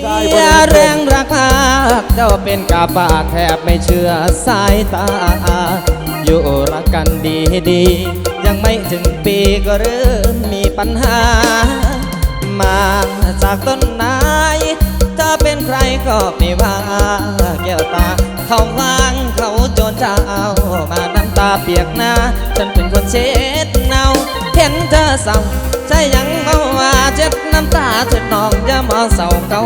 เสียแรงรักมากเจ้าเป็นกาปากแทบไม่เชื่อสายตา อยู่รักกันดีดีๆยังไม่ถึงปีก็เริ่มมีปัญหา มาจากต้นไม้ถ้าเป็นใครก็ไม่ว่าแก้วตา เขาวางเขาโจรเจ้ามาน้ำตาเปียกหน้า ฉันเป็นคนเช็ดเนาเห็นเธอเศร้าใจยังเมาว่าเจ็บน้ำตาเธอน้องอย่ามาเศร้าเกา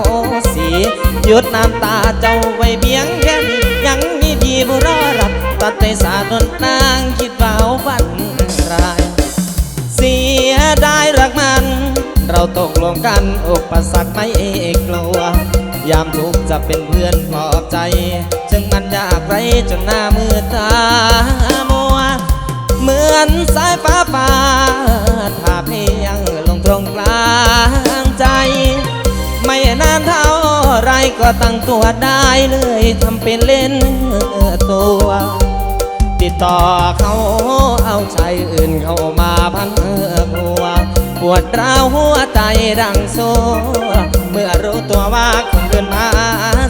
ยุดน้ำตาเจ้าไว้เพียงแค่นี้ยังมีพี่ผู้รอรับตัดใจสาดนนางคิดว่าวันราย เสียได้รักมัน เราตกลงกันอุปสรรคไม่เอกกลัวยามทุกจะเป็นเพื่อนปลอบใจ จึงมันยากไรจนหน้ามือตามัว เหมือนสายฟ้าฟาถ้าเพียงลงตรงกลาง ก็ตั้งตัวได้เลยทำเป็นเล่นตัว ติดต่อเขาเอาชายอื่นเข้ามาพันเออหัว ปวดร้าวหัวใจดังโซ เมื่อรู้ตัวว่าคนอื่นมา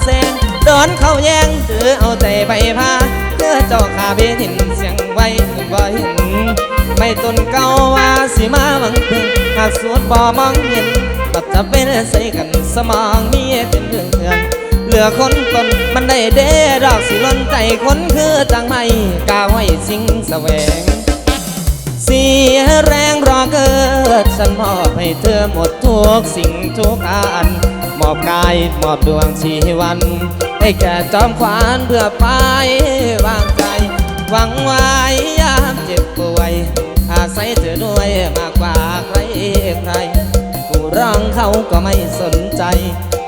แซงโดนเขาแย่งถือเอาใจไปพาเพื่อเจ้าขาเบหินเสียงไว้บ่เห็น ไม่ตนเก่าว่าสิมาบังเพิ่งหากสวดบ่มองเห็นตัดจะเป็นใส่กันสมองมีเป็นเรื่องเถื่อนเหลือคนตนมันได้เด้ดอกสิล้นใจคนคือจังไม่กล้าไว้สิ่งแสวง เสียแรงรอเกิด ฉันมอบให้เธอหมดทุกสิ่งทุกอัน มอบกายมอบดวงชีวัน ให้แก่จอมขวานเพื่อไปวางใจหวังไว้ ใครผู้ร้องเขาก็ไม่สนใจ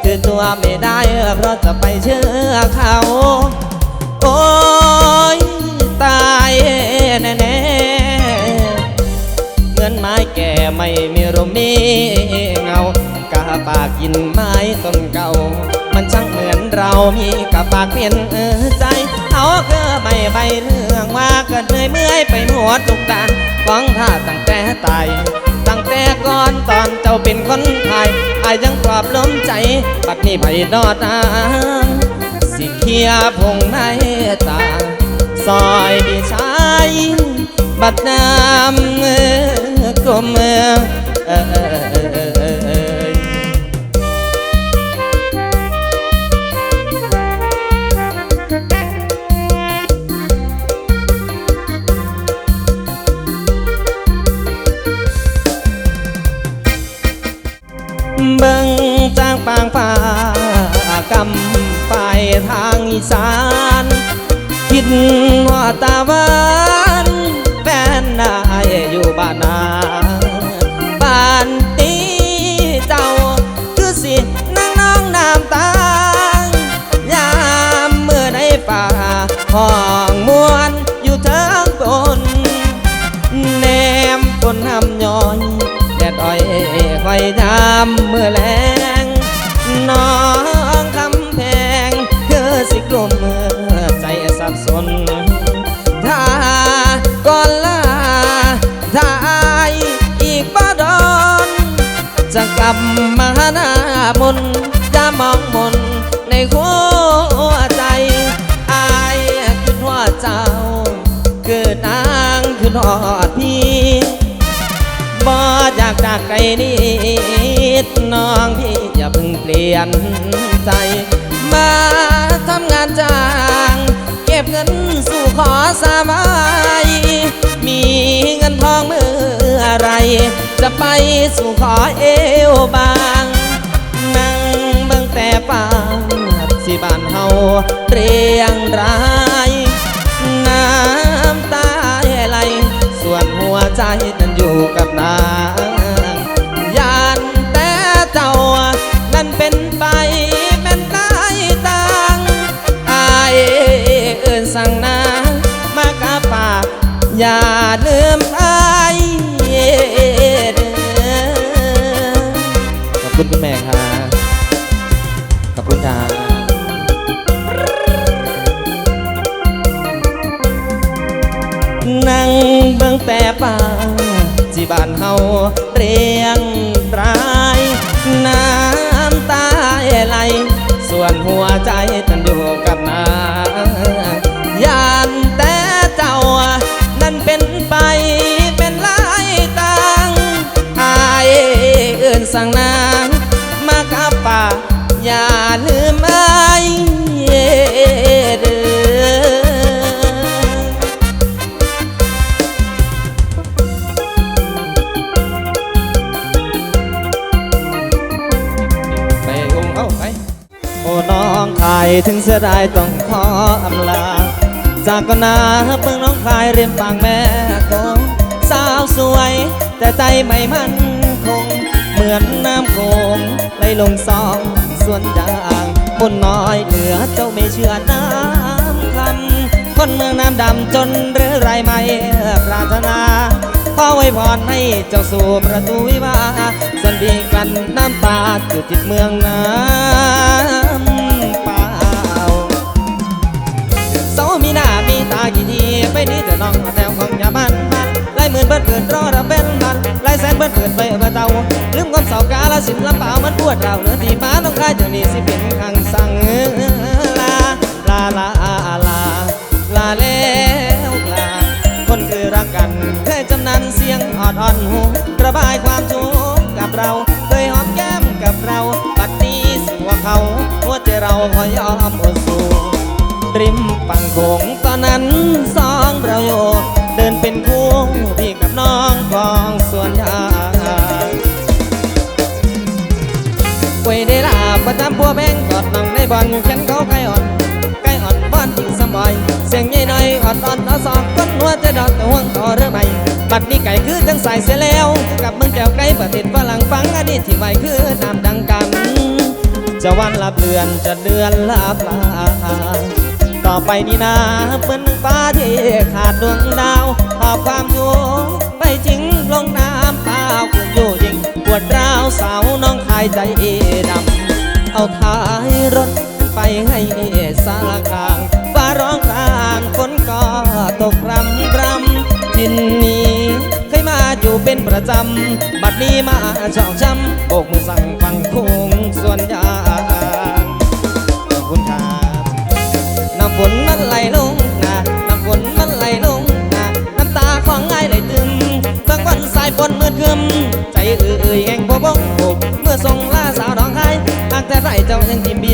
คือตัวไม่ได้เพราะจะไปเชื่อเขา โอ้ยตายแน่ๆเหมือนไม้แก่ไม่มีลมมีเงากาปากกินไม้ต้นเก่า มันช่างเหมือนเรามีกาปากเปลี่ยนเออใจเอาก็ไม่ใบเรื่องว่าเกิดเหนื่อยเมื่อยไปหมดทุกด้าฟังท่าตั้งแต่ตาย ตั้งแต่ก่อนตอนเจ้าเป็นคนไทยอายยังปลอบล้มใจบัดนี้ไปนอดนาสิเคียพงในตาซอยดีชายบัดน้ำกลมเออ ยามเมื่อแลงน้องคำแพงคือสิกลมเมื่อใจสับสนถ้าก่อนลาถ้าอายอีกบ่ดอนจะกลับมาหน้ามนจะมองมนในหัวใจอายคือหัวเจ้า เกิดนางคือหอดพี่ บ่อยากจากไกลนิดน้องพี่อย่าเพิ่งเปลี่ยนใจ มาทำงานจ้าง เก็บเงินสู่ขอสามัยมีเงินทองเมื่อไร จะไปสู่ขอเอวบางนั่งเบิ่งแต่ป่าสิบ้านเฮาเรียงรายน้ำตาไหลส่วนหัวใจ กับนา เฮาเรียง ถึงเสียดายต้องขออำลา จากก็นาเบิ่งน้องคายเรียมปางแม่คงสาวสวย แต่ใจไม่มั่นคง เหมือนน้ำโขงไหลลงซองส่วนยางคนน้อยเหลือเจ้าไม่เชื่อน้ำคำคนเมืองน้ำดำจนเรือไรไม่ปรารถนาขอไว้พรให้เจ้าสู่ประตูวิวาส่วนดีกันน้ำตาอยู่ติดเมืองน้ำ ไปนี้จะน้องแถวของยาบ้านมันไล่หมื่นเบิดเกิดรอรับเป็นมันไล่แสนเบิดเกิดไปเบอเตาลืมความเศร้ากาลสินลำเปล่ามันปวดเราเหลือที่มาน้องคายจากนี้สิเป็นขังสั่งลาลาลาลาลาแล้วลาคนคือรักกันเคยจำนันเสียงอ่อนอ่อนหูระบายความทุกข์กับเราเคยหอมแก้มกับเราปัดนี้สิว่าเขาหัวใจเราพอยอมอดสู้ริมฝั่งโขงตอนนั้นสอ ดน้องในบอลฉันเขาไก่อ่อนไก่อ่อนบ้านจริงสมอยเสียงใหญ่หน่อยอ่อนอ่อนเอาสองก้นหัวใจดอนตะห่วงต่อเรือใหม่บัดนี้ไก่คือจังใส่เสียแล้วกับมึงแก้วไก่ประเทศฝรั่งฟังอดีตที่ไว้คือน้ำดังกัน จะวันลับเดือนจะเดือนลับลาต่อไปนี้นะเหมือนฟ้าที่ขาดดวงดาวหอบความทุกข์ไปจริงลงน้ำเปล่าคุณอยู่ยิงปวดร้าวสาวน้องคายใจดำ เอาท้ายรถไปให้สารกลางฟ้าร้องกลางฝนก็ตกรำรำทินนี้เคยมาอยู่เป็นประจำ บัดนี้มาชอกช้ำโบกมือสั่งฟังคงส่วนยางขอบคุณครับน้ำฝนมันไหลลงนาน้ำฝนมันไหลลงนาน้ำตาของไอ้ายไหลตึมบางวันสายฝนมืดคึมใจเอืากแ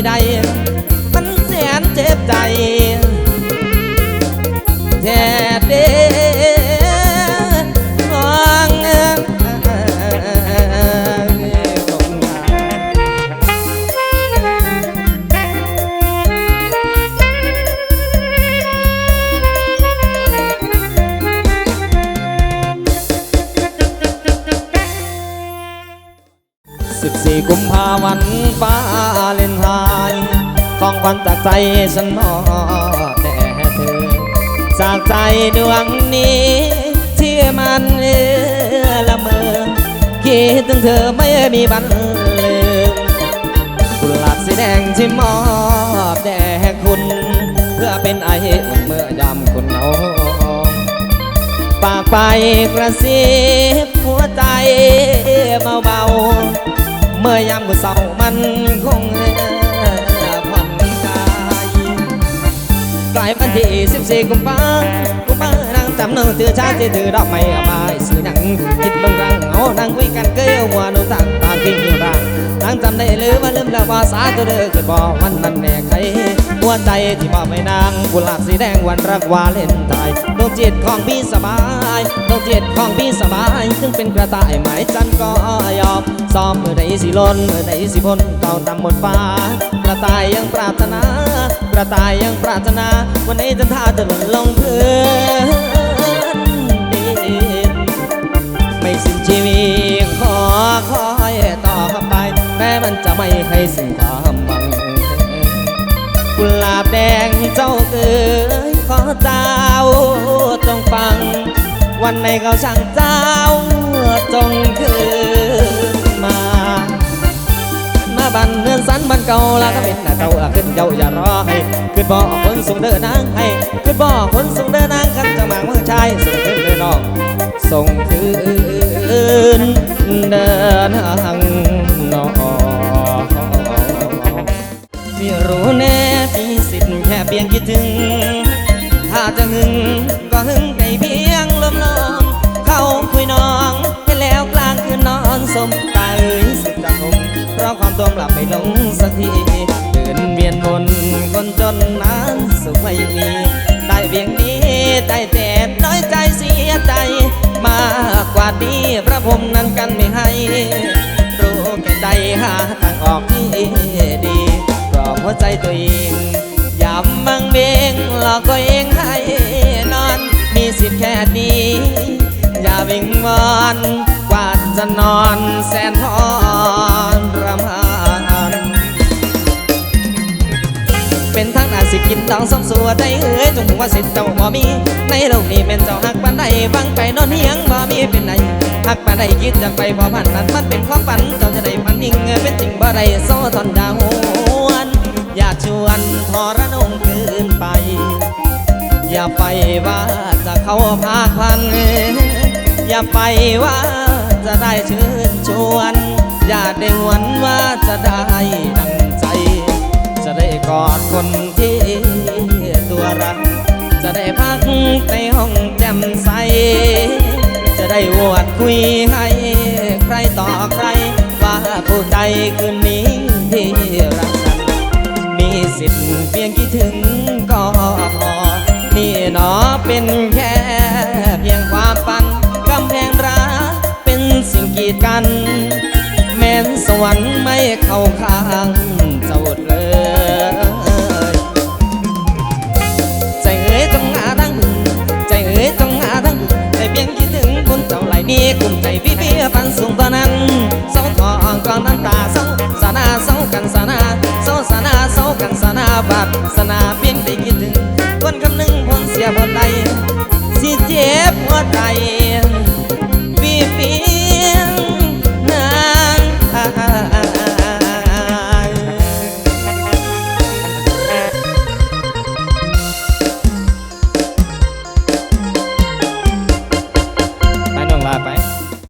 สิบสี่กุมภาวันฟ้าเลนไทยของขวัญจากใจฉันมอบแด่เธอ จากใจดวงนี้ที่มันเอละเมอคิดถึงเธอไม่มีบันลืมกุหลาบสีแดงที่มอบแด่คุณ เพื่อเป็นไอ้เมื่อยามคุณเอาปากไปกระซิบหัวใจเบาๆ เมื่อยามมือเศร้ามันคงผ่อนคลายกลายวันที่14กุมภากุมภานั่งจำเนื้อถือชาติถือดอกไม้เอามาสื่อหนังคิดเบางรังเอานั่งคุยกันเกลียวหัวหนูต่างตางทิ้งอยู่ร่างนั่งจำได้หรือว่าลืมแล้วว่าสาตัวเด้อคือบอกมันนั่นแน่ใครหั วใจที่มอบให้นางกุหลาบสีแดงวันรักวาเลนไทน์ดวงจิตของพี่สบายดวงจิตของพี่สบายถึงเป็นกระต่ายหมายจันก็ยอมซ้อมเมื่อใดสิล้นเมื่อใดสิพ้นเต่าตำหมดฟ้ากระต่ายยังปรารถนา กระต่ายยังปรารถนา วันนี้จะท่าจะหล่นลงพื้นดินไม่สิ้นชีวิตขอคอยต่อไปแม้มันจะไม่เคยสิ้นความ เจ้าเอ๋ยขอเจ้าจงฟัง วันในเขาช่างเจ้าจงคืนมา มาบันเนือนสันบันเก่าแล้วก็เป็นหน้าเก่าอะขึ้นเจ้าอย่ารอให้ขึ้นบ่อคนส่งเดินนางให้ขึ้นบ่อคนส่งเดินนางขันจะมางเมืองชายส่งขึ้นเดินนอกส่งคืนเดินทางนอกพี่รู้แน่พี่ สิทธิ์แค่เพียงคิดถึง ถ้าจะหึงก็หึงไก่เพียงลมลมเข้าคุยน้องให้แล้วกลางคืนนอนสมตาเอ้ยสุดจะคงเพราะความตัวหลับไม่ลงสักทีเดินเวียนวนคนจนนั้นสุขไม่มีได้เพียงนี้ได้แต่น้อยใจเสียใจ มากกว่านี้พระพรมนั้นกันไม่ให้รู้แก่ใจหาทางออกที่ดีปลอบหัวใจตัวเองำบังเบงหลอกตัวเองให้นอน มีสิทธิ์แค่นี้ อย่าวิงวอนกว่าจะนอนแสนทรรมานเป็นทั้งนาสิกินต้องสองสัวได้เอ้ยจงหัวสิทธิ์เจ้าบ่มี ในโลกนี้แม่นเจ้าหักปานใดฟังไปนอนเฮียงบ่มีเป็นไหนหักปานใดคิดจะไปบ่พันนั้นมันเป็นความฝันเจ้าจะได้ฝันยิ่งเป็นจริงบ่ได้โซทอนดาววนอย่าชวนทรนงเกิน อย่าไปว่าจะเข้าพาพัน อย่าไปว่าจะได้เชิญชวน อย่าได้หวนว่าจะได้ดังใจ จะได้กอดคนที่ตัวรัก จะได้พักในห้องแจ่มใส จะได้วดคุยให้ใครต่อใคร ว่าผู้ใจคืนนี้ที่รักกันมีสิทธิ์เพียงคิดถึงก็พอ หนอเป็นแค่เพียงความฝันกำแพงรักเป็นสิ่งกีดกัน แม้นสวรรค์ไม่เข้าข้างเจ้าเลยใจเอ๋ยจงหาทางบึงใจเอ๋ยจงหาทางบึงใจเพียงคิดถึงคุณเจ้าไหลนี้กลุ่มใจพี่พี่ฟันสูงตอนนั้นเศร้าทองกลางน้ำตาเศร้าสานาเศร้ากันสานาเศร้าสานาเศร้ากันสานาบาดสนาเพียงไ